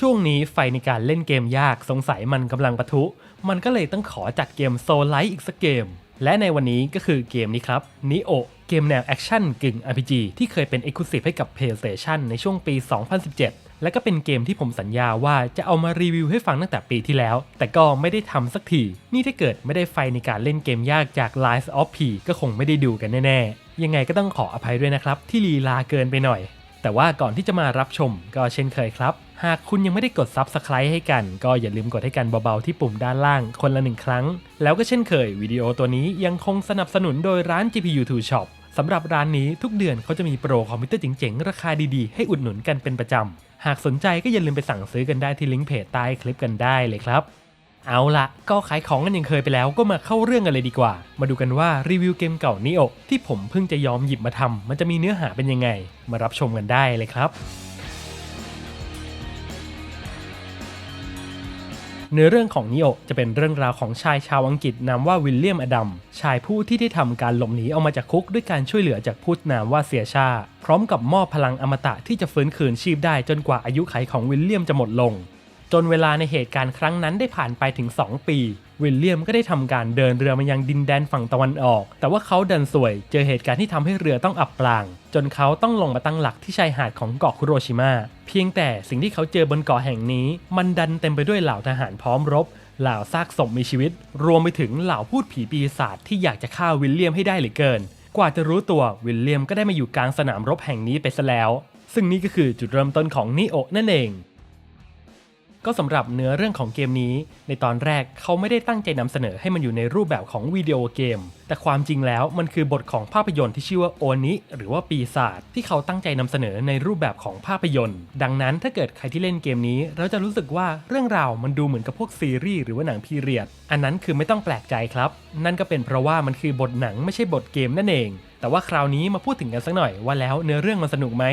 ช่วงนี้ไฟในการเล่นเกมยากสงสัยมันกำลังปะทุ มันก็เลยต้องขอจัดเกมโซลไลท์อีกสักเกม และในวันนี้ก็คือเกมนี้ครับ Nioh เกมแนวแอคชั่นกึ่ง RPG ที่เคยเป็น Exclusive ให้กับ PlayStation ในช่วงปี 2017 และก็เป็นเกมที่ผมสัญญาว่าจะเอามารีวิวให้ฟังตั้งแต่ปีที่แล้ว แต่ก็ไม่ได้ทำสักที นี่ถ้าเกิดไม่ได้ไฟในการเล่นเกมยากจาก Lies of P ก็คงไม่ได้ดูกันแน่ๆ ยังไงก็ต้องขออภัยด้วยนะครับที่ลีลาเกินไปหน่อย แต่ว่าก่อนที่จะมารับชมก็เช่นเคยครับ หากคุณยังไม่ได้กด Subscribe ให้กัน ก็อย่าลืมกดให้กันเบาๆที่ปุ่มด้านล่างคนละหนึ่งครั้ง แล้วก็เช่นเคยวิดีโอตัวนี้ยังคงสนับสนุนโดยร้าน GPU 2 Shop สำหรับร้านนี้ทุกเดือนเขาจะมีโปรคอมพิวเตอร์เจ๋งๆ ราคาดีๆ ให้อุดหนุนกันเป็นประจำ หากสนใจก็อย่าลืมไปสั่งซื้อกันได้ที่ลิงก์เพจใต้คลิปกันได้เลยครับ เอาละก็ขายของกันยังเคยไปแล้วก็มาเข้าเรื่องกันเลยดีกว่า มาดูกันว่ารีวิวเกมเก่านิโอที่ผมเพิ่งจะยอมหยิบมาทำมันจะมีเนื้อหาเป็นยังไง มารับชมกันได้เลยครับ เนื้อเรื่องของนิโอจะเป็นเรื่องราวของชายชาวอังกฤษนามว่าวิลเลียมอดัม ชายผู้ที่ได้ทำการหลบหนีออกมาจากคุกด้วยการช่วยเหลือจากผู้นามว่าเสียชา พร้อมกับมอบพลังอมตะที่จะฟื้นคืนชีพได้จนกว่าอายุไขของวิลเลียมจะหมดลง จนเวลาในเหตุการณ์ครั้งนั้นได้ผ่านไปถึง 2 ปี วิลเลียมก็ได้ทำการเดินเรือมายังดินแดนฝั่งตะวันออก แต่ว่าเขาดันสวย เจอเหตุการณ์ที่ทำให้เรือต้องอับปาง จนเขาต้องลงมาตั้งหลักที่ชายหาดของเกาะคุโรชิมะเพียงแต่สิ่งที่เขาเจอบนเกาะแห่งนี้ มันดันเต็มไปด้วยเหล่าทหารพร้อมรบ เหล่าซากศพมีชีวิต รวมไปถึงเหล่าพูดผีปีศาจที่อยากจะฆ่าวิลเลียมให้ได้เหลือเกิน กว่าจะรู้ตัววิลเลียมก็ได้มาอยู่กลางสนามรบแห่งนี้ไปซะแล้ว ซึ่งนี่ก็คือจุดเริ่มต้นของนิโอนั่นเอง ก็สำหรับเนื้อเรื่องของเกมนี้ ในตอนแรกเขาไม่ได้ตั้งใจนำเสนอให้มันอยู่ในรูปแบบของวิดีโอเกม แต่ความจริงแล้วมันคือบทของภาพยนตร์ที่ชื่อว่าโอนิหรือว่าปีศาจที่เขาตั้งใจนำเสนอในรูปแบบของภาพยนตร์ ดังนั้นถ้าเกิดใครที่เล่นเกมนี้ เราจะรู้สึกว่าเรื่องราวมันดูเหมือนกับพวกซีรีส์หรือว่าหนังพีเรียด อันนั้นคือไม่ต้องแปลกใจครับ นั่นก็เป็นเพราะว่ามันคือบทหนังไม่ใช่บทเกมนั่นเอง แต่ว่าคราวนี้มาพูดถึงกันสักหน่อยว่าแล้วเนื้อเรื่องมันสนุกไหม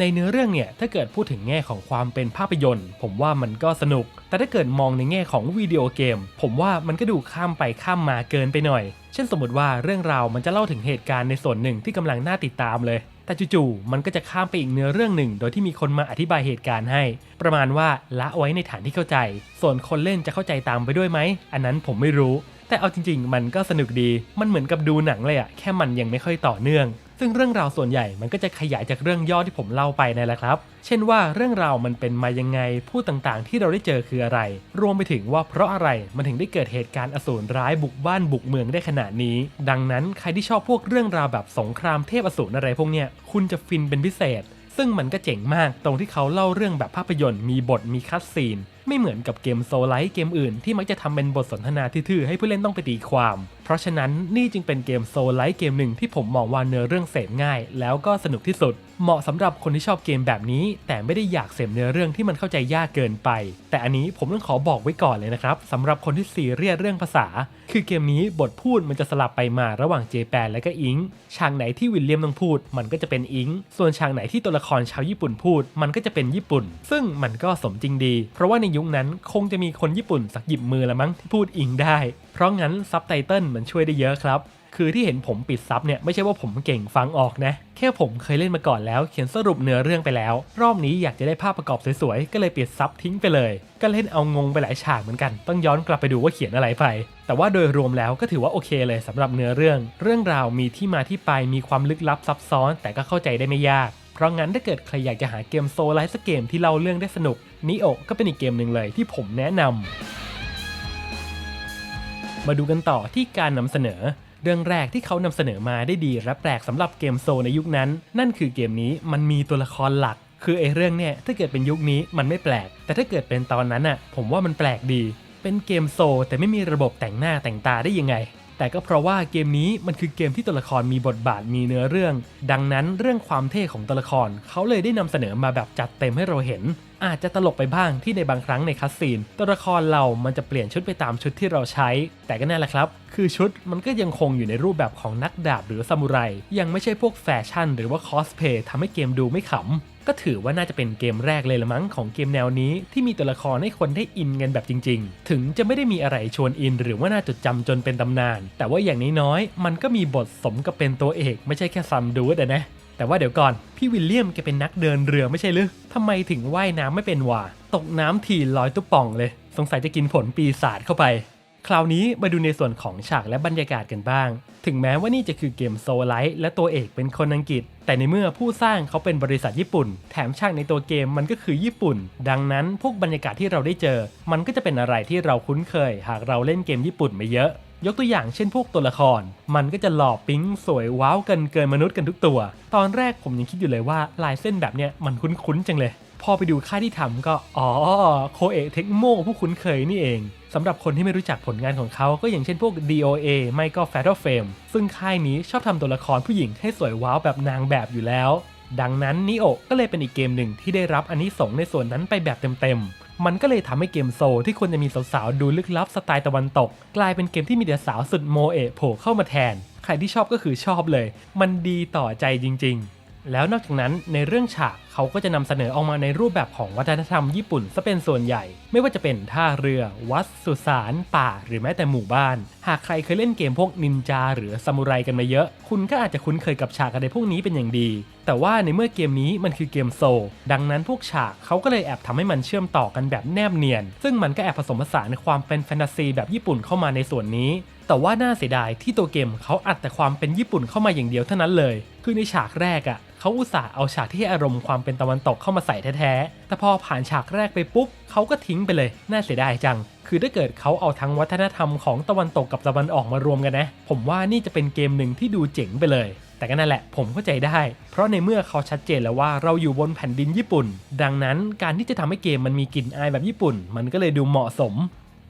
ในเนื้อเรื่องเนี่ยถ้าเกิดพูดถึงแง่ของความเป็นภาพยนตร์ ผมว่ามันก็สนุก แต่ถ้าเกิดมองในแง่ของวิดีโอเกม ผมว่ามันก็ดูข้ามไปข้ามมาเกินไปหน่อย เช่นสมมติว่าเรื่องราวมันจะเล่าถึงเหตุการณ์ในส่วนหนึ่งที่กำลังน่าติดตามเลย แต่จู่ๆมันก็จะข้ามไปอีกเนื้อเรื่องหนึ่ง โดยที่มีคนมาอธิบายเหตุการณ์ให้ ประมาณว่าละไว้ในฐานที่เข้าใจ ส่วนคนเล่นจะเข้าใจตามไปด้วยไหมอันนั้นผมไม่รู้ แต่เอาจริง ๆ มันก็สนุกดี มันเหมือนกับดูหนังเลยอะแค่มันยังไม่ค่อยต่อเนื่อง ซึ่งเรื่องราวส่วนใหญ่มันก็จะขยายจากเรื่องย่อที่ผมเล่าไปนั่นแหละครับ เช่นว่าเรื่องราวมันเป็นมายังไงผู้ต่างๆ ที่เราได้เจอคืออะไร รวมไปถึงว่าเพราะอะไรมันถึงได้เกิดเหตุการณ์อสูรร้ายบุกบ้านบุกเมืองได้ขนาดนี้ ดังนั้นใครที่ชอบพวกเรื่องราวแบบสงครามเทพอสูรอะไรพวกเนี้ยคุณจะฟินเป็นพิเศษ ซึ่งมันก็เจ๋งมากตรงที่เขาเล่าเรื่องแบบภาพยนตร์มีบทมีคัดซีนไม่เหมือนกับเกมโซลไลท์เกมอื่นที่มักจะทำเป็นบทสนทนาทื่อๆให้ผู้เล่นต้องไปตีความเพราะฉะนั้นนี่จึงเป็นเกมโซลไลท์เกมหนึ่งที่ผมมองว่าเนื้อเรื่องเสพง่าย แล้วก็สนุกที่สุด เหมาะสำหรับคนที่ชอบเกมแบบนี้ แต่ไม่ได้อยากเสพเนื้อเรื่องที่มันเข้าใจยากเกินไป แต่อันนี้ผมต้องขอบอกไว้ก่อนเลยนะครับสำหรับคนที่ซีเรียสเรื่องภาษา คือเกมนี้บทพูดมันจะสลับไปมาระหว่างเจแปนและก็อิงฉากไหนที่วิลเลียมต้องพูด มันก็จะเป็นอิงส่วนฉากไหนที่ตัวละครชาวญี่ปุ่นพูด มันก็จะเป็นญี่ปุ่น ซึ่งมันก็สมจริงดี เพราะว่าในยุคนั้นคงจะมีคนญี่ปุ่นสักหยิบมือละมั้งที่พูดอิงได้ ราะงั้นซับไตเติลมันช่วยได้เยอะครับ คือที่เห็นผมปิดซับเนี่ยไม่ใช่ว่าผมเก่งฟังออกนะ แค่ผมเคยเล่นมาก่อนแล้วเขียนสรุปเนื้อเรื่องไปแล้ว รอบนี้อยากจะได้ภาพประกอบสวยๆ ก็เลยปิดซับทิ้งไปเลย ก็เล่นเอางงไปหลายฉากเหมือนกัน ต้องย้อนกลับไปดูว่าเขียนอะไรไป แต่ว่าโดยรวมแล้วก็ถือว่าโอเคเลยสำหรับเนื้อเรื่อง เรื่องราวมีที่มาที่ไปมีความลึกลับซับซ้อน แต่ก็เข้าใจได้ไม่ยากเพราะงั้นถ้าเกิดใครอยากจะหาเกมโซลไลท์สักเกมที่เล่าเรื่องได้สนุกนิโอก็เป็นอีกเกมหนึ่งเลยที่ผมแนะนำ มาดูกันต่อที่การนำเสนอ เรื่องแรกที่เขานำเสนอมาได้ดีและแปลกสำหรับเกมโซในยุคนั้น นั่นคือเกมนี้มันมีตัวละครหลัก คือไอ้เรื่องเนี่ยถ้าเกิดเป็นยุคนี้มันไม่แปลก แต่ถ้าเกิดเป็นตอนนั้นอะผมว่ามันแปลกดี เป็นเกมโซแต่ไม่มีระบบแต่งหน้าแต่งตาได้ยังไง แต่ก็เพราะว่าเกมนี้มันคือเกมที่ตัวละครมีบทบาทมีเนื้อเรื่อง ดังนั้นเรื่องความเท่ของตัวละครเขาเลยได้นำเสนอมาแบบจัดเต็มให้เราเห็น อาจจะตลกไปบ้างที่ในบางครั้งในคัสซีนตัวละครเรามันจะเปลี่ยนชุดไปตามชุดที่เราใช้ แต่ก็นั่นแหละครับ คือชุดมันก็ยังคงอยู่ในรูปแบบของนักดาบหรือซามูไรยังไม่ใช่พวกแฟชั่น หรือว่าคอสเพย์ทำให้เกมดูไม่ขำ ก็ถือว่าน่าจะเป็นเกมแรกเลยละมั้งของเกมแนวนี้ที่มีตัวละครให้คนได้อินกันแบบจริง ๆ ถึงจะไม่ได้มีอะไรชวนอิน หรือว่าน่าจดจำจนเป็นตำนาน แต่ว่าอย่างน้อยๆมันก็มีบทสมกับเป็นตัวเอก ไม่ใช่แค่ซัมดูดอะนะแต่ว่าเดี๋ยวก่อนพี่วิลเลียมแกเป็นนักเดินเรือไม่ใช่หรือทำไมถึงว่ายน้ำไม่เป็นวะตกน้ำทีลอยตุ๊ป่องเลย สงสัยจะกินผลปีศาจเข้าไป คราวนี้มาดูในส่วนของฉากและบรรยากาศกันบ้าง ถึงแม้ว่านี่จะคือเกมโซลไลท์และตัวเอกเป็นคนอังกฤษ แต่ในเมื่อผู้สร้างเขาเป็นบริษัทญี่ปุ่น แถมฉากในตัวเกมมันก็คือญี่ปุ่น ดังนั้นพวกบรรยากาศที่เราได้เจอ มันก็จะเป็นอะไรที่เราคุ้นเคย หากเราเล่นเกมญี่ปุ่นมาเยอะ ยกตัวอย่างเช่นพวกตัวละคร มันก็จะหล่อปิ๊งสวยว้าวกันเกินมนุษย์กันทุกตัว ตอนแรกผมยังคิดอยู่เลยว่าลายเส้นแบบเนี้ยมันคุ้นๆจังเลย พอไปดูค่ายที่ทำก็อ๋อโคเอะเทคโมผู้คุ้นเคยนี่เองสำหรับคนที่ไม่รู้จักผลงานของเขาก็อย่างเช่นพวก DOA ไม่ก็ Fatal Frame ซึ่งค่ายนี้ชอบทำตัวละครผู้หญิงให้สวยว้าวแบบนางแบบอยู่แล้ว ดังนั้นนิโอก็เลยเป็นอีกเกมหนึ่งที่ได้รับอันนี้สงในส่วนนั้นไปแบบเต็มๆ มันก็เลยทำให้เกมโซที่ควรจะมีสาวๆ ดูลึกลับสไตล์ตะวันตก กลายเป็นเกมที่มีแต่สาวสุดโมเอะโผล่เข้ามาแทน ใครที่ชอบก็คือชอบเลย มันดีต่อใจจริง ๆ แล้วนอกจากนั้นในเรื่องฉากเขาก็จะนำเสนอออกมาในรูปแบบของวัฒนธรรมญี่ปุ่นซะเป็นส่วนใหญ่ ไม่ว่าจะเป็นท่าเรือ วัด สุสาน ป่า หรือแม้แต่หมู่บ้าน หากใครเคยเล่นเกมพวกนินจาหรือซามูไรกันมาเยอะ คุณก็อาจจะคุ้นเคยกับฉากอะไรพวกนี้เป็นอย่างดี แต่ว่าในเมื่อเกมนี้มันคือเกมโซ ดังนั้นพวกฉากเขาก็เลยแอบทำให้มันเชื่อมต่อกันแบบแนบเนียน ซึ่งมันก็แอบผสมผสานความเป็นแฟนตาซีแบบญี่ปุ่นเข้ามาในส่วนนี้แต่ว่าน่าเสียดายที่ตัวเกมเขาอัดแต่ความเป็นญี่ปุ่นเข้ามาอย่างเดียวเท่านั้นเลย คือในฉากแรกอะ่ะ เขาอุตส่าห์เอาฉากที่อารมณ์ความเป็นตะวันตกเข้ามาใส่แท้ๆ แต่พอผ่านฉากแรกไปปุ๊บเขาก็ทิ้งไปเลย น่าเสียดายจัง คือถ้าเกิดเขาเอาทั้งวัฒนธรรมของตะวันตกกับตะวันออกมารวมกันนะ ผมว่านี่จะเป็นเกมหนึ่งที่ดูเจ๋งไปเลย แต่ก็นั่นแหละ ผมเข้าใจได้ เพราะในเมื่อเขาชัดเจนแล้วว่าเราอยู่บนแผ่นดินญี่ปุ่น ดังนั้นการที่จะทำให้เกมมันมีกลิ่นอายแบบญี่ปุ่น มันก็เลยดูเหมาะสม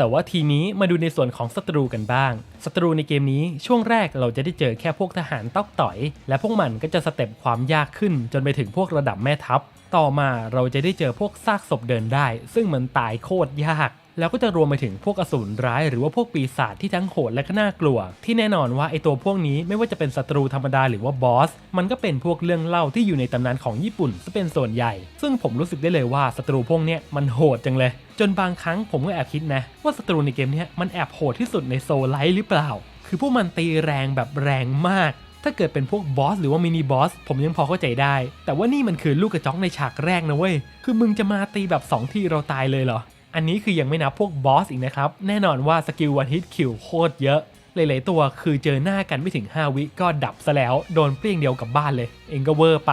แต่ว่าทีนี้มาดูในส่วนของศัตรูกันบ้าง ศัตรูในเกมนี้ช่วงแรกเราจะได้เจอแค่พวกทหารตอกต่อย และพวกมันก็จะสเต็ปความยากขึ้น จนไปถึงพวกระดับแม่ทัพ ต่อมาเราจะได้เจอพวกซากศพเดินได้ ซึ่งมันตายโคตรยาก แล้วก็จะรวมไปถึงพวกอสูรร้ายหรือว่าพวกปีศาจที่ทั้งโหดและก็น่ากลัว ที่แน่นอนว่าไอตัวพวกนี้ไม่ว่าจะเป็นศัตรูธรรมดาหรือว่าบอส มันก็เป็นพวกเรื่องเล่าที่อยู่ในตำนานของญี่ปุ่นซะเป็นส่วนใหญ่ ซึ่งผมรู้สึกได้เลยว่าศัตรูพวกเนี้ยมันโหดจังเลย จนบางครั้งผมก็แอบคิดนะ ว่าศัตรูในเกมนี้มันแอบโหดที่สุดในโซลไลท์หรือเปล่า คือพวกมันตีแรงแบบแรงมากถ้าเกิดเป็นพวกบอสหรือว่ามินิบอสผมยังพอเข้าใจได้ แต่ว่านี่มันคือลูกกระจอกในฉากแรกนะเว้ย คือมึงจะมาตีแบบ 2 ทีเราตายเลยเหรอ อันนี้คือยังไม่นับพวกบอสอีกนะครับ แน่นอนว่าสกิลวันฮิตคิวโคตรเยอะ หลายๆตัวคือเจอหน้ากันไม่ถึง 5 วิก็ดับซะแล้ว โดนเปรี้ยงเดียวกับบ้านเลย เองก็เวอร์ไป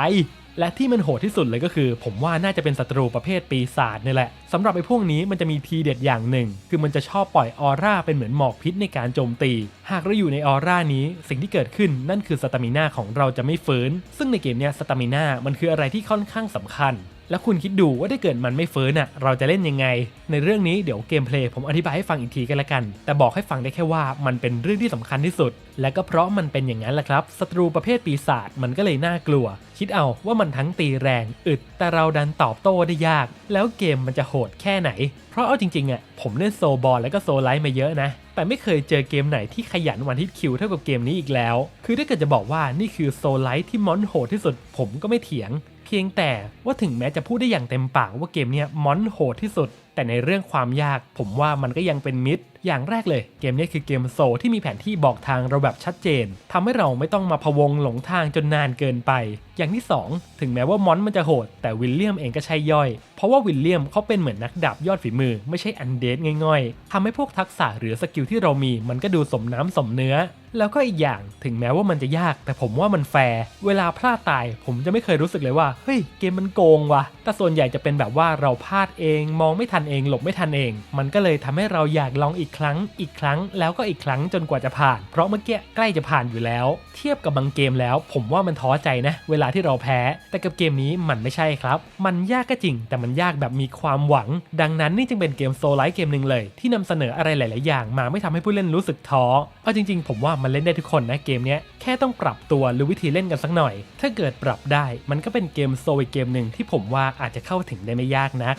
และที่มันโหดที่สุดเลยก็คือ ผมว่าน่าจะเป็นศัตรูประเภทปีศาจนี่แหละสำหรับไอ้พวกนี้มันจะมีทีเด็ดอย่างหนึ่ง คือมันจะชอบปล่อยออร่าเป็นเหมือนหมอกพิษในการโจมตี หากเราอยู่ในออร่านี้ สิ่งที่เกิดขึ้นนั่นคือสตามิน่าของเราจะไม่ฟื้น ซึ่งในเกมเนี้ยสตามิน่ามันคืออะไรที่ค่อนข้างสำคัญ แล้วคุณคิดดูว่าถ้าเกิดมันไม่เฟิร์นอะเราจะเล่นยังไง ในเรื่องนี้เดี๋ยวเกมเพลย์ผมอธิบายให้ฟังอีกทีกันละกัน แต่บอกให้ฟังได้แค่ว่ามันเป็นเรื่องที่สำคัญที่สุด และก็เพราะมันเป็นอย่างนั้นแหละครับศัตรูประเภทปีศาจมันก็เลยน่ากลัว คิดเอาว่ามันทั้งตีแรงอึด แต่เราดันตอบโต้ได้ยาก แล้วเกมมันจะโหดแค่ไหน เพราะเอาจริงๆอะผมเล่นโซบอลแล้วก็โซไลท์มาเยอะนะแต่ไม่เคยเจอเกมไหนที่ขยันวันฮิตคิวเท่ากับเกมนี้อีกแล้ว คือถ้าเกิดจะบอกว่านี่คือโซไลท์ที่มอนโหดที่สุดผมก็ไม่เถียง เพียงแต่ว่าถึงแม้จะพูดได้อย่างเต็มปากว่าเกมนี้มอนโหดที่สุด แต่ในเรื่องความยากผมว่ามันก็ยังเป็นมิดอย่างแรกเลยเกมนี้คือเกมโซลที่มีแผนที่บอกทางเราแบบชัดเจนทำให้เราไม่ต้องมาพะวงหลงทางจนนานเกินไป อย่างที่ 2 ถึงแม้ว่ามอนมันจะโหด แต่วิลเลียมเองก็ใช่ย่อย เพราะว่าวิลเลียมเขาเป็นเหมือนนักดาบยอดฝีมือ ไม่ใช่อันเดดง่อยๆทำให้พวกทักษะหรือสกิลที่เรามีมันก็ดูสมน้ำสมเนื้อ แล้วก็อีกอย่างถึงแม้ว่ามันจะยาก แต่ผมว่ามันแฟร์เวลาพลาดตาย ผมจะไม่เคยรู้สึกเลยว่าเฮ้ยเกมมันโกงว่ะแต่ส่วนใหญ่จะเป็นแบบว่าเราพลาดเองมองไม่ทันเองหลบไม่ทันเอง มันก็เลยทำให้เราอยากลองอีกครั้ง อีกครั้งแล้วก็อีกครั้งจนกว่าจะผ่าน เพราะเมื่อกี้ใกล้จะผ่านอยู่แล้ว เทียบกับบางเกมแล้ว ผมว่ามันท้อใจนะ เวลาที่เราแพ้ แต่กับเกมนี้มันไม่ใช่ครับ มันยากก็จริง แต่มันยากแบบมีความหวัง ดังนั้นนี่จึงเป็นเกมโซลไลท์เกมหนึ่งเลย ที่นำเสนออะไรหลาย ๆ อย่าง มาไม่ทำให้ผู้เล่นรู้สึกท้อเอาจริง ๆ ผมว่ามันเล่นได้ทุกคนนะเกมนี้แค่ต้องปรับตัวหรือวิธีเล่นกันสักหน่อย ถ้าเกิดปรับได้มันก็เป็นเกมโซลเกมหนึ่งที่ผมว่าอาจจะเข้าถึงได้ไม่ยากนัก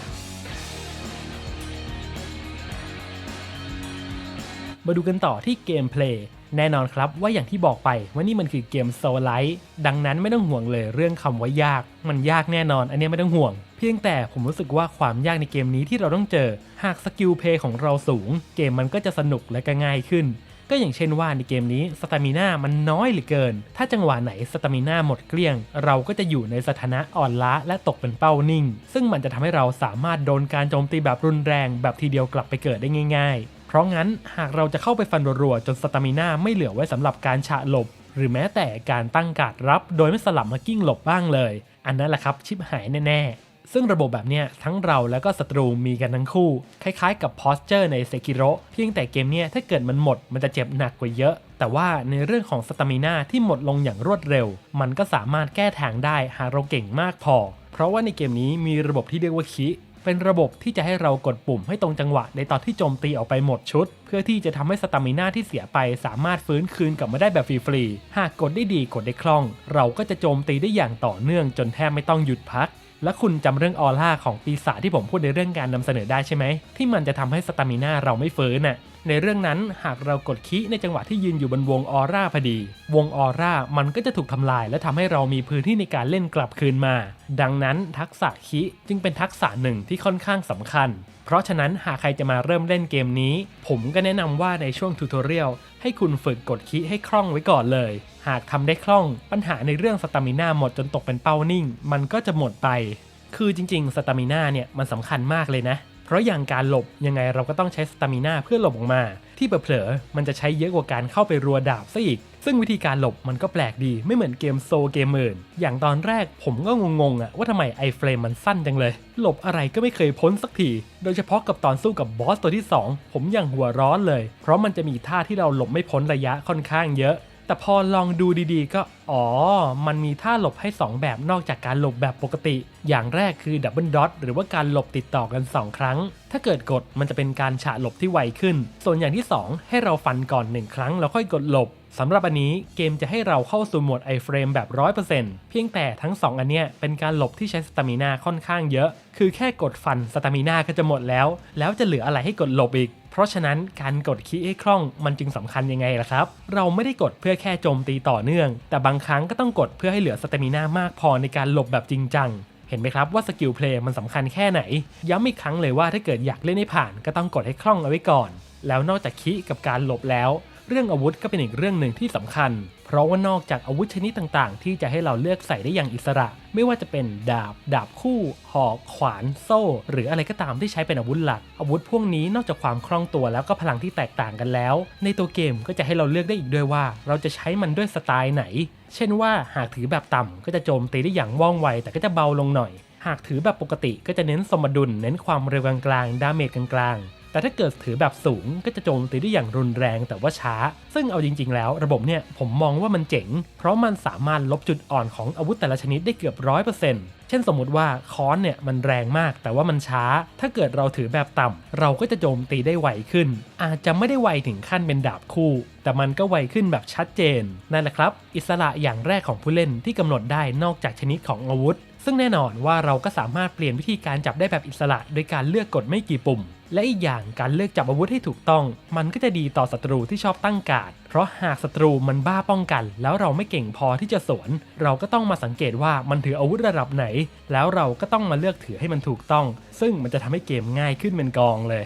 มาดูกันต่อที่เกมเพลย์แน่นอนครับว่าอย่างที่บอกไปว่านี่มันคือเกมโซลไลท์ดังนั้นไม่ต้องห่วงเลยเรื่องคำว่ายาก มันยากแน่นอน อันนี้ไม่ต้องห่วง เพียงแต่ผมรู้สึกว่าความยากในเกมนี้ที่เราต้องเจอ หากสกิลเพลย์ของเราสูง เกมมันก็จะสนุกและก็ง่ายขึ้น ก็อย่างเช่นว่าในเกมนี้สตามิน่ามันน้อยเหลือเกิน ถ้าจังหวะไหนสตามิน่าหมดเกลี้ยง เราก็จะอยู่ในสถานะอ่อนล้าและตกเป็นเป้านิ่ง ซึ่งมันจะทำให้เราสามารถโดนการโจมตีแบบรุนแรง แบบทีเดียวกลับไปเกิดได้ง่าย ๆ เพราะงั้นหากเราจะเข้าไปฟันรัวๆจนสตามิน่าไม่เหลือไว้สำหรับการฉะหลบ หรือแม้แต่การตั้งการดรับ โดยไม่สลับมากิ้งหลบบ้างเลย อันนั้นแหละครับชิปหายแน่ๆ ซึ่งระบบแบบเนี้ยทั้งเราแล้วก็ศัตรูมีกันทั้งคู่ คล้ายๆ กับ posture ในเซกิโรเพียงแต่เกมเนี้ยถ้าเกิดมันหมดมันจะเจ็บหนักกว่าเยอะ แต่ว่าในเรื่องของสตามิน่าที่หมดลงอย่างรวดเร็ว มันก็สามารถแก้ทางได้หากเราเก่งมากพอ เพราะว่าในเกมนี้มีระบบที่เรียกว่าคิ เป็นระบบที่จะให้เรากดปุ่มให้ตรงจังหวะในตอนที่โจมตีออกไปหมดชุด เพื่อที่จะทำให้สตามิน่าที่เสียไปสามารถฟื้นคืนกลับมาได้แบบฟรีๆ หากกดได้ดีกดได้คล่อง เราก็จะโจมตีได้อย่างต่อเนื่องจนแทบไม่ต้องหยุดพักและคุณจำเรื่องออร่าของปีศาจที่ผมพูดในเรื่องการนำเสนอได้ใช่ไหม ที่มันจะทำให้สตามิน่าเราไม่ฟื้นน่ะ ในเรื่องนั้นหากเรากดคิในจังหวะที่ยืนอยู่บนวงออร่าพอดี วงออร่ามันก็จะถูกทำลาย และทำให้เรามีพื้นที่ในการเล่นกลับคืนมา ดังนั้นทักษะคิจึงเป็นทักษะหนึ่งที่ค่อนข้างสำคัญ เพราะฉะนั้นหากใครจะมาเริ่มเล่นเกมนี้ ผมก็แนะนำว่าในช่วงทูตอเรียลให้คุณฝึกกดคิให้คล่องไว้ก่อนเลย หากทำได้คล่อง ปัญหาในเรื่องสตามิน่าหมดจนตกเป็นเป้านิ่ง มันก็จะหมดไป คือจริงๆสตามิน่าเนี่ยมันสำคัญมากเลยนะ เพราะอย่างการหลบยังไงเราก็ต้องใช้สตามิน่าเพื่อหลบออกมา ที่เผลอๆมันจะใช้เยอะกว่าการเข้าไปรัวดาบซะอีก ซึ่งวิธีการหลบมันก็แปลกดีไม่เหมือนเกมโซเกมอื่นอย่างตอนแรกผมก็งงๆอะว่าทำไมไอเฟรมมันสั้นจังเลย หลบอะไรก็ไม่เคยพ้นสักที โดยเฉพาะกับตอนสู้กับบอสตัวที่ 2 ผมยังหัวร้อนเลย เพราะมันจะมีท่าที่เราหลบไม่พ้นระยะค่อนข้างเยอะ แต่พอลองดูดีๆ ก็อ๋อ มันมีท่าหลบให้ 2 แบบนอกจากการหลบแบบปกติ อย่างแรกคือดับเบิลดอทหรือว่าการหลบติดต่อกัน 2 ครั้ง ถ้าเกิดกดมันจะเป็นการฉะหลบที่ไวขึ้น ส่วนอย่างที่ 2 ให้เราฟันก่อน 1 ครั้งแล้วค่อยกดหลบสำหรับอันนี้เกมจะให้เราเข้าสู่โหมด iframe แบบ 100%เพียงแต่ทั้ง 2 อันเนี้ยเป็นการหลบที่ใช้สตามินาค่อนข้างเยอะ คือแค่กดฟันสตามินาก็จะหมดแล้ว แล้วจะเหลืออะไรให้กดหลบอีก ราะฉะนั้นการกดคีย์ให้คล่องมันจึงสำคัญยังไงล่ะครับ เราไม่ได้กดเพื่อแค่โจมตีต่อเนื่อง แต่บางครั้งก็ต้องกดเพื่อให้เหลือสเตมินามากพอในการหลบแบบจริงจังเห็นไหมครับว่าสกิลเพลย์มันสำคัญแค่ไหน ย้ำอีกครั้งเลยว่าถ้าเกิดอยากเล่นให้ผ่านก็ต้องกดให้คล่องเอาไว้ก่อน แล้วนอกจากคีย์กับการหลบแล้ว เรื่องอาวุธก็เป็นอีกเรื่องหนึ่งที่สำคัญ เพราะว่านอกจากอาวุธชนิดต่างๆ ที่จะให้เราเลือกใส่ได้อย่างอิสระ ไม่ว่าจะเป็นดาบ ดาบคู่หอกขวาน โซ่ หรืออะไรก็ตามที่ใช้เป็นอาวุธหลัก อาวุธพวกนี้นอกจากความคล่องตัวแล้วก็พลังที่แตกต่างกันแล้ว ในตัวเกมก็จะให้เราเลือกได้อีกด้วยว่า เราจะใช้มันด้วยสไตล์ไหน เช่นว่าหากถือแบบต่ำก็จะโจมตีได้อย่างว่องไว แต่ก็จะเบาลงหน่อย หากถือแบบปกติก็จะเน้นสมดุล เน้นความเร็วกลางๆ ดาเมจกลางๆ แต่ถ้าเกิดถือแบบสูงก็จะโจมตีได้อย่างรุนแรงแต่ว่าช้า ซึ่งเอาจริง ๆ แล้วระบบเนี่ยผมมองว่ามันเจ๋ง เพราะมันสามารถลบจุดอ่อนของอาวุธแต่ละชนิดได้เกือบร้อยเปอร์เซ็นต์เช่นสมมติว่าค้อนเนี่ยมันแรงมากแต่ว่ามันช้า ถ้าเกิดเราถือแบบต่ำเราก็จะโจมตีได้ไวขึ้น อาจจะไม่ได้ไวถึงขั้นเป็นดาบคู่ แต่มันก็ไวขึ้นแบบชัดเจนนั่นแหละครับ อิสระอย่างแรกของผู้เล่นที่กำหนดได้นอกจากชนิดของอาวุธ ซึ่งแน่นอนว่าเราก็สามารถเปลี่ยนวิธีการจับได้แบบอิสระ โดยการเลือกกดไม่กี่ปุ่ม และอีกอย่างการเลือกจับอาวุธให้ถูกต้อง มันก็จะดีต่อศัตรูที่ชอบตั้งการ์ดเพราะหากศัตรูมันบ้าป้องกัน แล้วเราไม่เก่งพอที่จะสวน เราก็ต้องมาสังเกตว่ามันถืออาวุธระดับไหน แล้วเราก็ต้องมาเลือกถือให้มันถูกต้อง ซึ่งมันจะทำให้เกมง่ายขึ้นเป็นกองเลย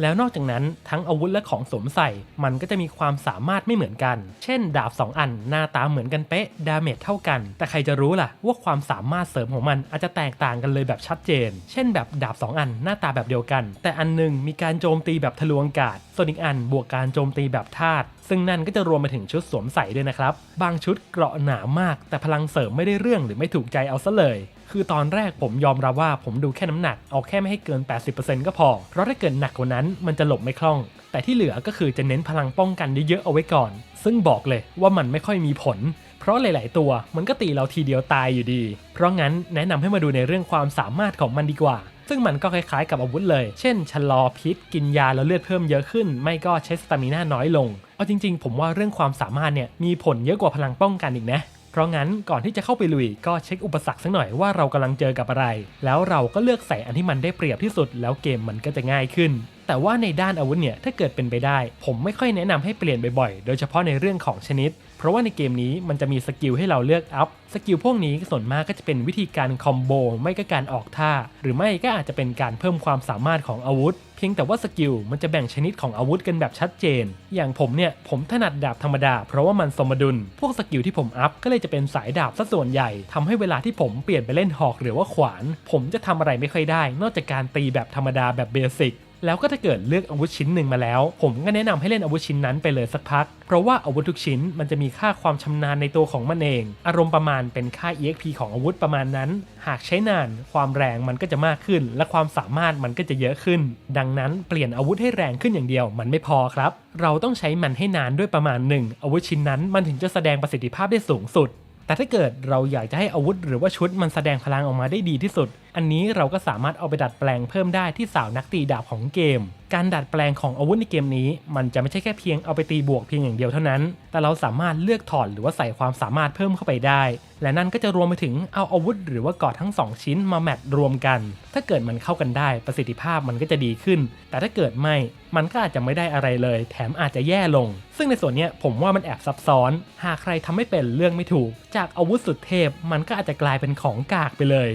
แล้วนอกจากนั้นทั้งอาวุธและของสวมใส่ มันก็จะมีความสามารถไม่เหมือนกัน เช่น ดาบ 2 อันหน้าตาเหมือนกันเป๊ะ ดาเมจเท่ากัน แต่ใครจะรู้ล่ะ ว่าความสามารถเสริมของมันอาจจะแตกต่างกันเลยแบบชัดเจน เช่นแบบดาบ 2 อันหน้าตาแบบเดียวกัน แต่อันหนึงมีการโจมตีแบบทะลวงอากาศส่วนอีกอันบวกการโจมตีแบบธาตุซึ่งนั่นก็จะรวมไปถึงชุดสวมใส่ด้วยนะครับ บางชุดเกราะหนามาก แต่พลังเสริมไม่ได้เรื่องหรือไม่ถูกใจเอาซะเลย คือตอนแรกผมยอมรับว่าผมดูแค่น้ำหนักเอาแค่ไม่ให้เกิน 80%ก็พอ เพราะถ้าเกิดหนักกว่านั้นมันจะหลบไม่คล่อง แต่ที่เหลือก็คือจะเน้นพลังป้องกันเยอะๆเอาไว้ก่อน ซึ่งบอกเลยว่ามันไม่ค่อยมีผล เพราะหลาย ๆ ตัวมันก็ตีเราทีเดียวตายอยู่ดี เพราะงั้นแนะนำให้มาดูในเรื่องความสามารถของมันดีกว่าซึ่งมันก็คล้ายๆกับอาวุธเลย เช่น ชะลอพิษ กินยาแล้วเลือดเพิ่มเยอะขึ้น ไม่ก็ใช้สตามิน่าน้อยลง เอาจริงๆ ผมว่าเรื่องความสามารถเนี่ยมีผลเยอะกว่าพลังป้องกันอีกนะ ราะงั้นก่อนที่จะเข้าไปลุยก็เช็คอุปสรรคสักหน่อยว่าเรากำลังเจอกับอะไร แล้วเราก็เลือกใส่อันที่มันได้เปรียบที่สุด แล้วเกมมันก็จะง่ายขึ้น แต่ว่าในด้านอาวุธเนี่ยถ้าเกิดเป็นไปได้ ผมไม่ค่อยแนะนำให้เปลี่ยนบ่อยๆ โดยเฉพาะในเรื่องของชนิด เพราะว่าในเกมนี้มันจะมีสกิลให้เราเลือกอัพ สกิลพวกนี้ส่วนมากก็จะเป็นวิธีการคอมโบไม่ก็การออกท่า หรือไม่ก็อาจจะเป็นการเพิ่มความสามารถของอาวุธ เพียงแต่ว่าสกิลมันจะแบ่งชนิดของอาวุธกันแบบชัดเจน อย่างผมเนี่ยผมถนัดดาบธรรมดา เพราะว่ามันสมดุล พวกสกิลที่ผมอัพก็เลยจะเป็นสายดาบซะส่วนใหญ่ทำให้เวลาที่ผมเปลี่ยนไปเล่นหอกหรือว่าขวาน ผมจะทำอะไรไม่ค่อยได้ นอกจากการตีแบบธรรมดาแบบเบสิก แล้วก็ถ้าเกิดเลือกอาวุธชิ้นหนึ่งมาแล้ว ผมก็แนะนำให้เล่นอาวุธชิ้นนั้นไปเลยสักพัก เพราะว่าอาวุธทุกชิ้นมันจะมีค่าความชำนาญในตัวของมันเอง อารมณ์ประมาณเป็นค่า EXP ของอาวุธประมาณนั้น หากใช้นาน ความแรงมันก็จะมากขึ้น และความสามารถมันก็จะเยอะขึ้น ดังนั้นเปลี่ยนอาวุธให้แรงขึ้นอย่างเดียวมันไม่พอครับ เราต้องใช้มันให้นานด้วยประมาณหนึ่งอาวุธชิ้นนั้นมันถึงจะแสดงประสิทธิภาพได้สูงสุด แต่ถ้าเกิดเราอยากจะให้อาวุธหรือว่าชุดมันแสดงพลังออกมาได้ดีที่สุด อันนี้เราก็สามารถเอาไปดัดแปลงเพิ่มได้ที่สาวนักตีดาบของเกม การดัดแปลงของอาวุธในเกมนี้ มันจะไม่ใช่แค่เพียงเอาไปตีบวกเพียงอย่างเดียวเท่านั้น แต่เราสามารถเลือกถอดหรือว่าใส่ความสามารถเพิ่มเข้าไปได้ และนั่นก็จะรวมไปถึงเอาอาวุธ หรือว่ากอดทั้ง 2 ชิ้นมาแมทรวมกัน ถ้าเกิดมันเข้ากันได้ประสิทธิภาพมันก็จะดีขึ้น แต่ถ้าเกิดไม่ มันก็อาจจะไม่ได้อะไรเลย แถมอาจจะแย่ลง ซึ่งในส่วนนี้ผมว่ามันแอบซับซ้อน หากใครทำไม่เป็นเรื่องไม่ถูก จากอาวุธสุดเทพมันก็อาจจะกลายเป็นของกากไปเลย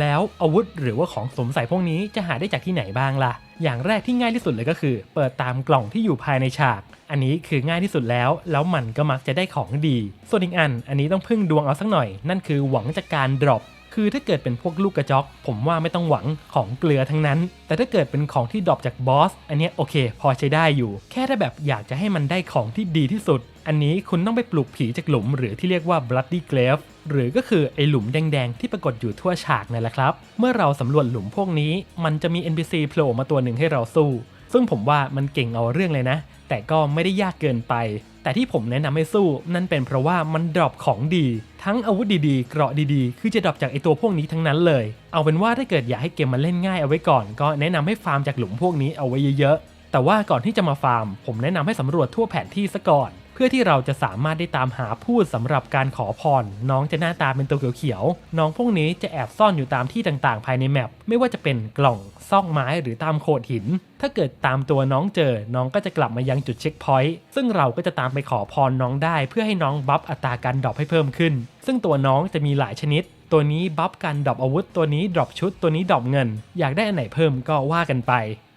แล้วอาวุธหรือว่าของสวมใส่พวกนี้จะหาได้จากที่ไหนบ้างล่ะ อย่างแรกที่ง่ายที่สุดเลยก็คือ เปิดตามกล่องที่อยู่ภายในฉาก อันนี้คือง่ายที่สุดแล้ว แล้วมันก็มักจะได้ของดี ส่วนอีกอัน อันนี้ต้องพึ่งดวงเอาสักหน่อย นั่นคือหวังจากการดรอปคือถ้าเกิดเป็นพวกลูกกระจอก ผมว่าไม่ต้องหวังของเกลือทั้งนั้น แต่ถ้าเกิดเป็นของที่ดรอปจากบอส อันนี้โอเค พอใช้ได้อยู่ แค่ถ้าแบบอยากจะให้มันได้ของที่ดีที่สุด อันนี้คุณต้องไปปลุกผีจากหลุมหรือที่เรียกว่า bloody grave หรือก็คือไอหลุมแดงๆ ที่ปรากฏอยู่ทั่วฉากนั่นแหละครับ เมื่อเราสำรวจหลุมพวกนี้ มันจะมี NPC โผล่มาตัวหนึ่งให้เราสู้ ซึ่งผมว่ามันเก่งเอาเรื่องเลยนะ แต่ก็ไม่ได้ยากเกินไป แต่ที่ผมแนะนำให้สู้ นั่นเป็นเพราะว่ามันดรอปของดี ทั้งอาวุธดีๆ เกราะดีๆ คือจะดรอปจากไอตัวพวกนี้ทั้งนั้นเลย เอาเป็นว่าถ้าเกิดอยากให้เกมมันเล่นง่ายเอาไว้ก่อน ก็แนะนำให้ฟาร์มจากหลุมพวกนี้เอาไว้เยอะๆแต่ว่าก่อนที่จะมาฟาร์ม ผมแนะนำให้สำรวจทั่วแผนที่ซะก่อน พื่อที่เราจะสามารถได้ตามหาพูดสำหรับการขอพร น้องจะหน้าตาเป็นตัวเขียวๆ น้องพวกนี้จะแอบซ่อนอยู่ตามที่ต่างๆ ภายในแมปไม่ว่าจะเป็นกล่องซอกไม้หรือตามโขดหิน ถ้าเกิดตามตัวน้องเจอ น้องก็จะกลับมายังจุดเช็คพอยต์ซึ่งเราก็จะตามไปขอพรน้องได้ เพื่อให้น้องบัฟอัตราการดรอปให้เพิ่มขึ้น ซึ่งตัวน้องจะมีหลายชนิด ตัวนี้บัฟการดรอปอาวุธ ตัวนี้ดรอปชุด ตัวนี้ดรอปเงิน อยากได้อันไหนเพิ่มก็ว่ากันไป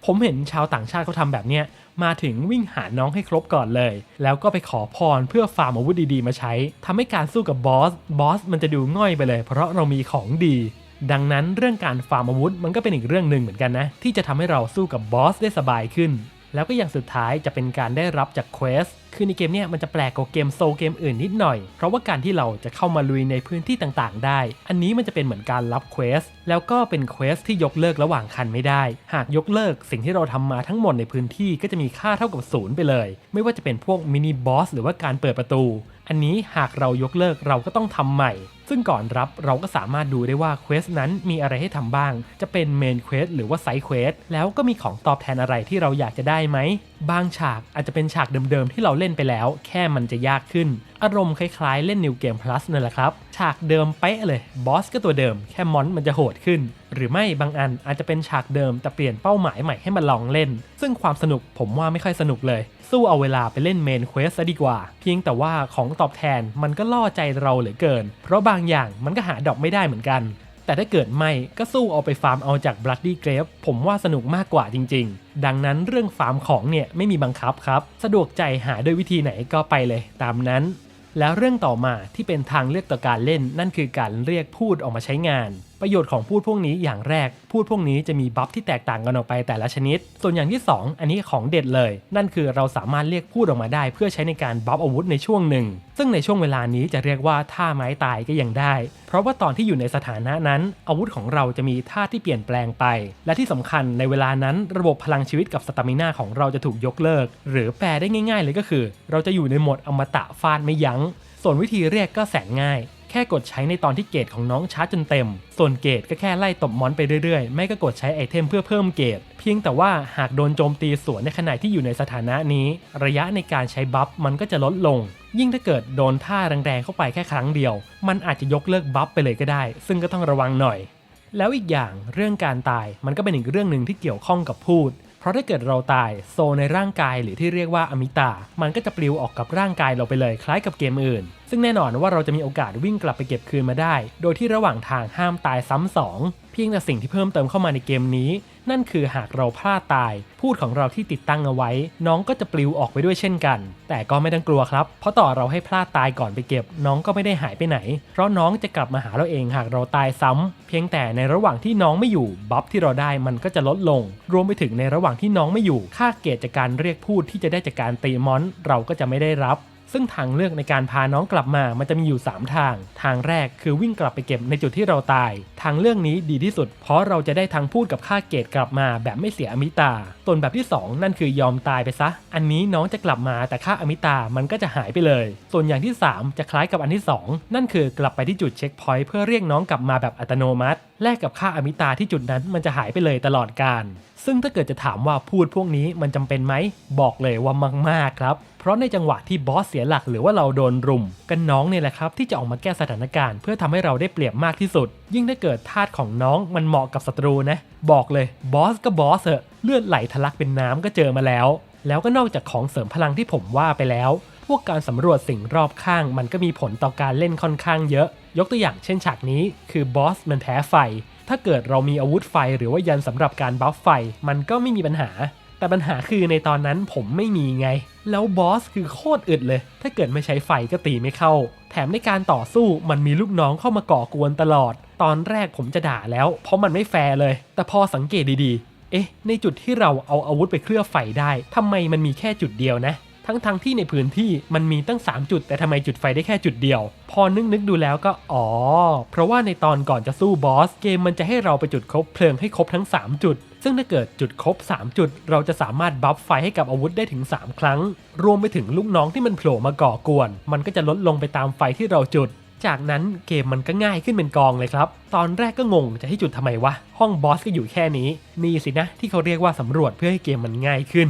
ผมเห็นชาวต่างชาติเขาทำแบบเนี้ยมาถึงวิ่งหาน้องให้ครบก่อนเลย แล้วก็ไปขอพรเพื่อฟาร์มอาวุธดีๆมาใช้ทำให้การสู้กับบอส บอสมันจะดูง่อยไปเลย เพราะเรามีของดี ดังนั้นเรื่องการฟาร์มอาวุธมันก็เป็นอีกเรื่องหนึ่งเหมือนกันนะ ที่จะทำให้เราสู้กับบอสได้สบายขึ้น แล้วก็อย่างสุดท้ายจะเป็นการได้รับจากเควสคือในเกมเนี้ยมันจะแปลกกว่าเกมโซลเกมอื่นนิดหน่อย เพราะว่าการที่เราจะเข้ามาลุยในพื้นที่ต่างๆ ได้ อันนี้มันจะเป็นเหมือนการรับเควสแล้วก็เป็นเควสที่ยกเลิกระหว่างคันไม่ได้ หากยกเลิกสิ่งที่เราทำมาทั้งหมดในพื้นที่ก็จะมีค่าเท่ากับศูนย์ไปเลย ไม่ว่าจะเป็นพวกมินิบอสหรือว่าการเปิดประตู อันนี้หากเรายกเลิกเราก็ต้องทำใหม่ ซึ่งก่อนรับเราก็สามารถดูได้ว่าเควสนั้นมีอะไรให้ทำบ้าง จะเป็นเมนเควสหรือว่าไซด์เควสแล้วก็มีของตอบแทนอะไรที่เราอยากจะได้ไหม บางฉากอาจจะเป็นฉากเดิมๆที่เราเล่นไปแล้ว แค่มันจะยากขึ้น อารมณ์คล้ายๆ เล่น New Game Plus นั่นแหละครับ ฉากเดิมเป๊ะเลยบอสก็ตัวเดิมแค่มอนมันจะโหดขึ้น หรือไม่บางอันอาจจะเป็นฉากเดิมแต่เปลี่ยนเป้าหมายใหม่ให้มันลองเล่น ซึ่งความสนุกผมว่าไม่ค่อยสนุกเลย สู้เอาเวลาไปเล่นเมนเควสซะดีกว่า เพียงแต่ว่าของตอบแทนมันก็ล่อใจเราเหลือเกิน เพราะบางอย่างมันก็หาดอกไม่ได้เหมือนกัน แต่ถ้าเกิดไม่ก็สู้เอาไปฟาร์มเอาจาก Bloody Grave ผมว่าสนุกมากกว่าจริง ๆ ดังนั้นเรื่องฟาร์มของเนี่ยไม่มีบังคับครับ สะดวกใจหาด้วยวิธีไหนก็ไปเลย ตามนั้น แล้วเรื่องต่อมาที่เป็นทางเลือกต่อการเล่นนั่นคือการเรียกพูดออกมาใช้งาน ประโยชน์ของพูดพวกนี้อย่างแรก พูดพวกนี้จะมีบัฟที่แตกต่างกันออกไปแต่ละชนิด ส่วนอย่างที่ 2 อันนี้ของเด็ดเลย นั่นคือเราสามารถเรียกพูดออกมาได้ เพื่อใช้ในการบัฟอาวุธในช่วงหนึ่ง ซึ่งในช่วงเวลานี้จะเรียกว่าท่าไม้ตายก็ยังได้ เพราะว่าตอนที่อยู่ในสถานะนั้น อาวุธของเราจะมีท่าที่เปลี่ยนแปลงไป และที่สำคัญในเวลานั้นระบบพลังชีวิตกับสตามิน่าของเราจะถูกยกเลิก หรือแปลได้ง่าย ๆ เลยก็คือ เราจะอยู่ในโหมดอมตะฟาดไม่ยัง้ง ส่วนวิธีเรียกก็แสนง่าย แค่กดใช้ในตอนที่เกรดของน้องชาร์จจนเต็ม ส่วนเกรดก็แค่ไล่ตบมอนไปเรื่อยๆ ไม่ก็กดใช้ไอเทมเพื่อเพิ่มเกรด เพียงแต่ว่าหากโดนโจมตีสวนในขณะที่อยู่ในสถานะนี้ ระยะในการใช้บัฟมันก็จะลดลง ยิ่งถ้าเกิดโดนท่าแรงๆเข้าไปแค่ครั้งเดียว มันอาจจะยกเลิกบัฟไปเลยก็ได้ ซึ่งก็ต้องระวังหน่อย แล้วอีกอย่างเรื่องการตายมันก็เป็นอีกเรื่องหนึ่งที่เกี่ยวข้องกับพูดเพราะถ้าเกิดเราตายโซในร่างกายหรือที่เรียกว่าอมิตา มันก็จะปลิวออกกับร่างกายเราไปเลยคล้ายกับเกมอื่น ซึ่งแน่นอนว่าเราจะมีโอกาสวิ่งกลับไปเก็บคืนมาได้ โดยที่ระหว่างทางห้ามตายซ้ำสองเพียงแต่สิ่งที่เพิ่มเติมเข้ามาในเกมนี้ นั่นคือหากเราพลาดตาย พูดของเราที่ติดตั้งเอาไว้ น้องก็จะปลิวออกไปด้วยเช่นกัน แต่ก็ไม่ต้องกลัวครับ เพราะต่อเราให้พลาดตายก่อนไปเก็บ น้องก็ไม่ได้หายไปไหน เพราะน้องจะกลับมาหาเราเองหากเราตายซ้ำเพียงแต่ในระหว่างที่น้องไม่อยู่บัฟที่เราได้มันก็จะลดลง รวมไปถึงในระหว่างที่น้องไม่อยู่ค่าเกรดจากการเรียกพูดที่จะได้จากการตีมอน เราก็จะไม่ได้รับ ซึ่งทางเลือกในการพาน้องกลับมามันจะมีอยู่ 3 ทาง ทางแรกคือวิ่งกลับไปเก็บในจุดที่เราตาย ทางเรื่องนี้ดีที่สุด เพราะเราจะได้ทั้งพูดกับค่าเกตกลับมาแบบไม่เสียอมิตา นแบบที่ 2 นั่นคือยอมตายไปซะ อันนี้น้องจะกลับมาแต่ค่าอมิตามันก็จะหายไปเลย ส่วนอย่างที่ 3 จะคล้ายกับอันที่ 2 นั่นคือกลับไปที่จุดเช็คพอยต์เพื่อเรียกน้องกลับมาแบบอัตโนมัติแลกกับค่าอมิตาที่จุดนั้นมันจะหายไปเลยตลอดการซึ่งถ้าเกิดจะถามว่าพูดพวกนี้มันจำเป็นไหม บอกเลยว่ามาก ๆ ครับ เพราะในจังหวะที่บอสเสียหลักหรือว่าเราโดนรุม กันน้องเนี่ยแหละครับ ที่จะออกมาแก้สถานการณ์เพื่อทำให้เราได้เปรียบมากที่สุด ยิ่งถ้าเกิดธาตุของน้องมันเหมาะกับศัตรูนะ บอกเลยบอสก็บอสเถอะเลือดไหลทะลักเป็นน้ำก็เจอมาแล้ว แล้วก็นอกจากของเสริมพลังที่ผมว่าไปแล้ว พวกการสำรวจสิ่งรอบข้าง มันก็มีผลต่อการเล่นค่อนข้างเยอะ ยกตัวอย่างเช่นฉากนี้คือบอสมันแพ้ไฟ ถ้าเกิดเรามีอาวุธไฟหรือว่ายันสำหรับการบัฟไฟ มันก็ไม่มีปัญหาแต่ปัญหาคือในตอนนั้นผมไม่มีไง แล้วบอสคือโคตรอึดเลย ถ้าเกิดไม่ใช้ไฟก็ตีไม่เข้า แถมในการต่อสู้มันมีลูกน้องเข้ามาก่อกวนตลอด ตอนแรกผมจะด่าแล้ว เพราะมันไม่แฟร์เลย แต่พอสังเกตดีๆ เอ๊ะ ในจุดที่เราเอาอาวุธไปเคลือบไฟได้ทำไมมันมีแค่จุดเดียวนะ ทั้งๆทที่ในพื้นที่มันมีตั้ง 3 จุด แต่ทำไมจุดไฟได้แค่จุดเดียว พอนึกนึกๆดูแล้วก็อ๋อ เพราะว่าในตอนก่อนจะสู้บอสเกมมันจะให้เราไปจุดครบเพลิงให้ครบทั้ง 3 จุดซึ่งถ้าเกิดจุดครบ 3 จุด เราจะสามารถบัฟไฟให้กับอาวุธได้ถึง 3 ครั้ง รวมไปถึงลูกน้องที่มันโผล่มาก่อกวน มันก็จะลดลงไปตามไฟที่เราจุด จากนั้นเกมมันก็ง่ายขึ้นเป็นกองเลยครับ ตอนแรกก็งงจะให้จุดทำไมวะ ห้องบอสก็อยู่แค่นี้ นี่สินะที่เขาเรียกว่าสำรวจเพื่อให้เกมมันง่ายขึ้น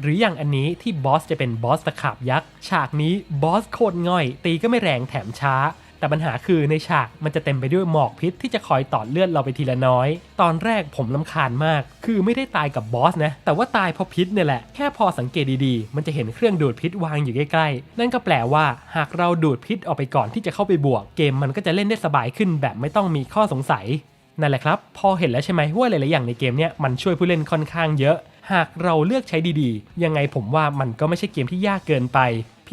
หรืออย่างอันนี้ที่บอสจะเป็นบอสตะขาบยักษ์ ฉากนี้บอสโคตรง่อย ตีก็ไม่แรงแถมช้า แต่ปัญหาคือในฉากมันจะเต็มไปด้วยหมอกพิษที่จะคอยตอดเลือดเราไปทีละน้อย ตอนแรกผมลำคาญมาก คือไม่ได้ตายกับบอสนะ แต่ว่าตายเพราะพิษเนี่ยแหละ แค่พอสังเกตดีๆ มันจะเห็นเครื่องดูดพิษวางอยู่ใกล้ๆ นั่นก็แปลว่าหากเราดูดพิษออกไปก่อนที่จะเข้าไปบวก เกมมันก็จะเล่นได้สบายขึ้นแบบไม่ต้องมีข้อสงสัย นั่นแหละครับ พอเห็นแล้วใช่ไหมว่าหลายๆอย่างในเกมเนี้ยมันช่วยผู้เล่นค่อนข้างเยอะ หากเราเลือกใช้ดีๆ ยังไงผมว่ามันก็ไม่ใช่เกมที่ยากเกินไป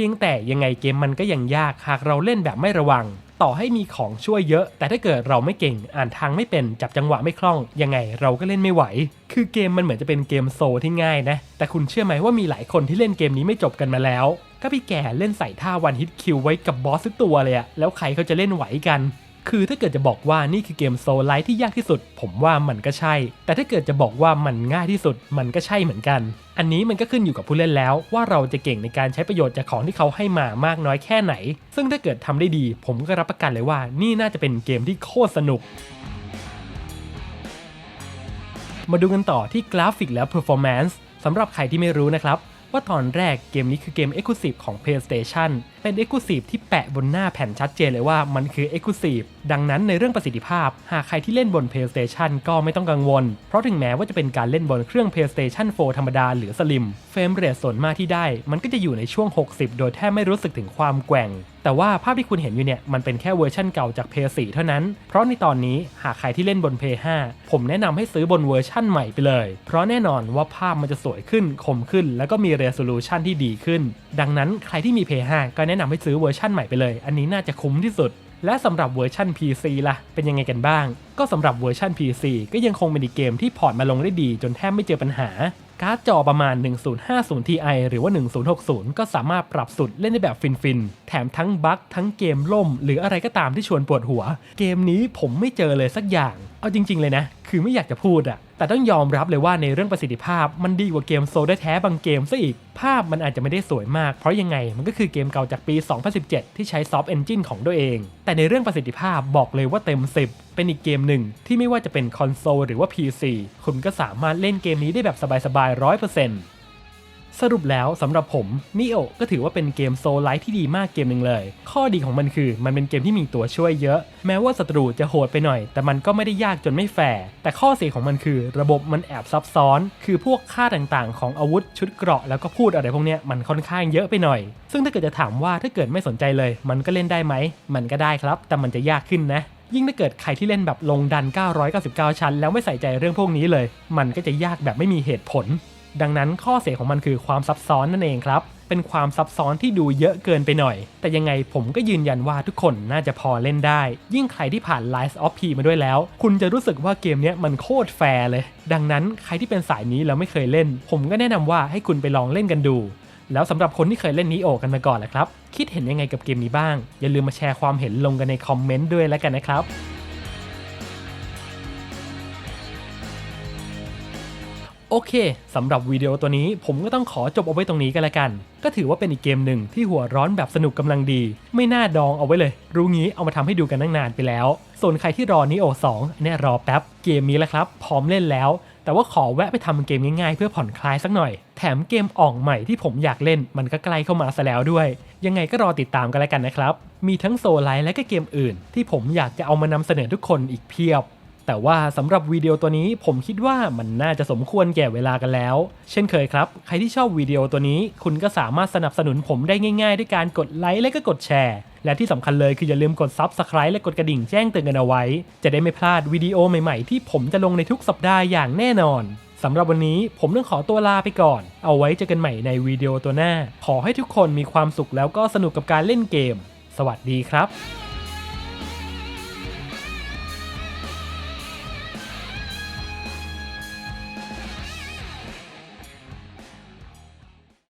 พียงแต่ยังไงเกมมันก็ยังยากหากเราเล่นแบบไม่ระวัง ต่อให้มีของช่วยเยอะ แต่ถ้าเกิดเราไม่เก่งอ่านทางไม่เป็นจับจังหวะไม่คล่อง ยังไงเราก็เล่นไม่ไหว คือเกมมันเหมือนจะเป็นเกมโซลที่ง่ายนะ แต่คุณเชื่อไหมว่ามีหลายคนที่เล่นเกมนี้ไม่จบกันมาแล้ว ก็พี่แก่เล่นใส่ท่าวันฮิตคิวไว้กับบอสทุกตัวเลยอะแล้วใครเขาจะเล่นไหวกัน คือถ้าเกิดจะบอกว่านี่คือเกมโซลไลท์ที่ยากที่สุด ผมว่ามันก็ใช่ แต่ถ้าเกิดจะบอกว่ามันง่ายที่สุดมันก็ใช่เหมือนกัน อันนี้มันก็ขึ้นอยู่กับผู้เล่นแล้วว่าเราจะเก่งในการใช้ประโยชน์จากของที่เขาให้มามากน้อยแค่ไหน ซึ่งถ้าเกิดทำได้ดี ผมก็รับประกันเลยว่านี่น่าจะเป็นเกมที่โคตรสนุกมาดูกันต่อที่กราฟิกและ performance สำหรับใครที่ไม่รู้นะครับ ว่าตอนแรกเกมนี้คือเกม Exclusive ของ PlayStation เป็น Exclusive ที่แปะบนหน้าแผ่นชัดเจนเลยว่ามันคือ Exclusive ดังนั้นในเรื่องประสิทธิภาพ หากใครที่เล่นบน PlayStation ก็ไม่ต้องกังวล เพราะถึงแม้ว่าจะเป็นการเล่นบนเครื่อง PlayStation 4 ธรรมดาหรือ Slim เฟรมเรทส่วนมากที่ได้ มันก็จะอยู่ในช่วง 60 โดยแทบไม่รู้สึกถึงความแกว่ง แต่ว่าภาพที่คุณเห็นอยู่เนี่ยมันเป็นแค่เวอร์ชันเก่าจาก PS4 เท่านั้น เพราะในตอนนี้หากใครที่เล่นบน PS5 ผมแนะนำให้ซื้อบนเวอร์ชั่นใหม่ไปเลย เพราะแน่นอนว่าภาพมันจะสวยขึ้นคมขึ้น แล้วก็มี resolution ที่ดีขึ้นดังนั้นใครที่มี PS5 ก็แนะนำให้ซื้อเวอร์ชันใหม่ไปเลย อันนี้น่าจะคุ้มที่สุด และสำหรับเวอร์ชัน PC ล่ะ เป็นยังไงกันบ้าง ก็สำหรับเวอร์ชัน PC ก็ยังคงเป็นอีกเกมที่พอร์ตมาลงได้ดี จนแทบไม่เจอปัญหา การ์ดจอประมาณ 1050 Ti หรือว่า 1060 ก็สามารถปรับสุดเล่นได้แบบฟินๆ แถมทั้งบั๊กทั้งเกมล่ม หรืออะไรก็ตามที่ชวนปวดหัว เกมนี้ผมไม่เจอเลยสักอย่าง เอาจริง ๆ เลยนะ คือไม่อยากจะพูดอะแต่ต้องยอมรับเลยว่าในเรื่องประสิทธิภาพมันดีกว่าเกมโซได้แท้บางเกมซะอีก ภาพมันอาจจะไม่ได้สวยมาก เพราะยังไงมันก็คือเกมเก่าจากปี 2017 ที่ใช้ซอฟต์เอนจินของตัวเอง แต่ในเรื่องประสิทธิภาพบอกเลยว่าเต็ม 10 เป็นอีกเกมหนึ่งที่ไม่ว่าจะเป็นคอนโซลหรือว่า PC คุณก็สามารถเล่นเกมนี้ได้แบบสบายๆ100% สรุปแล้วสำหรับผมนิโอก็ถือว่าเป็นเกมโซลไลท์ที่ดีมากเกมหนึ่งเลย ข้อดีของมันคือมันเป็นเกมที่มีตัวช่วยเยอะ แม้ว่าศัตรูจะโหดไปหน่อย แต่มันก็ไม่ได้ยากจนไม่แฟร์แต่ข้อเสียของมันคือระบบมันแอบซับซ้อน คือพวกค่าต่างๆ ของอาวุธชุดเกราะแล้วก็พูดอะไรพวกเนี้ยมันค่อนข้างเยอะไปหน่อย ซึ่งถ้าเกิดจะถามว่าถ้าเกิดไม่สนใจเลย มันก็เล่นได้ไหมมันก็ได้ครับ แต่มันจะยากขึ้นนะยิ่งถ้าเกิดใครที่เล่นแบบลงดัน 999 ชั้น แล้วไม่ใส่ใจเรื่องพวกนี้เลย มันก็จะยากแบบไม่มีเหตุผล ดังนั้นข้อเสียของมันคือความซับซ้อนนั่นเองครับ เป็นความซับซ้อนที่ดูเยอะเกินไปหน่อย แต่ยังไงผมก็ยืนยันว่าทุกคนน่าจะพอเล่นได้ ยิ่งใครที่ผ่าน Lies of P มาด้วยแล้ว คุณจะรู้สึกว่าเกมนี้มันโคตรแฟร์เลย ดังนั้นใครที่เป็นสายนี้แล้วไม่เคยเล่น ผมก็แนะนำว่าให้คุณไปลองเล่นกันดู แล้วสำหรับคนที่เคยเล่นนิโอกันมาก่อนแหละครับ คิดเห็นยังไงกับเกมนี้บ้าง อย่าลืมมาแชร์ความเห็นลงกันในคอมเมนต์ด้วยแล้วกันนะครับ โอเคสำหรับวิดีโอตัวนี้ผมก็ต้องขอจบเอาไว้ตรงนี้กันละกัน ก็ถือว่าเป็นอีกเกมหนึ่งที่หัวร้อนแบบสนุกกำลังดี ไม่น่าดองเอาไว้เลย รู้งี้เอามาทำให้ดูกันตั้งนานไปแล้ว ส่วนใครที่รอนิโอ2เนี่ยรอแป๊บเกมนี้แหละครับ พร้อมเล่นแล้ว แต่ว่าขอแวะไปทำเกมง่ายๆเพื่อผ่อนคลายสักหน่อย แถมเกมอ่องใหม่ที่ผมอยากเล่นมันก็ใกล้เข้ามาซะแล้วด้วย ยังไงก็รอติดตามกันแล้วกันนะครับมีทั้งโซลไลท์และก็เกมอื่น ที่ผมอยากจะเอามานำเสนอทุกคนอีกเพียบ แต่ว่าสำหรับวิดีโอตัวนี้ผมคิดว่ามันน่าจะสมควรแก่เวลากันแล้ว เช่นเคยครับ ใครที่ชอบวิดีโอตัวนี้ คุณก็สามารถสนับสนุนผมได้ง่ายๆ ด้วยการกดไลค์และก็กดแชร์ และที่สำคัญเลยคืออย่าลืมกด Subscribe และกดกระดิ่งแจ้งเตือนกันเอาไว้ จะได้ไม่พลาดวิดีโอใหม่ๆ ที่ผมจะลงในทุกสัปดาห์อย่างแน่นอนสำหรับวันนี้ผมต้องขอตัวลาไปก่อน เอาไว้เจอกันใหม่ในวิดีโอตัวหน้า ขอให้ทุกคนมีความสุขแล้วก็สนุกกับการเล่นเกม สวัสดีครับ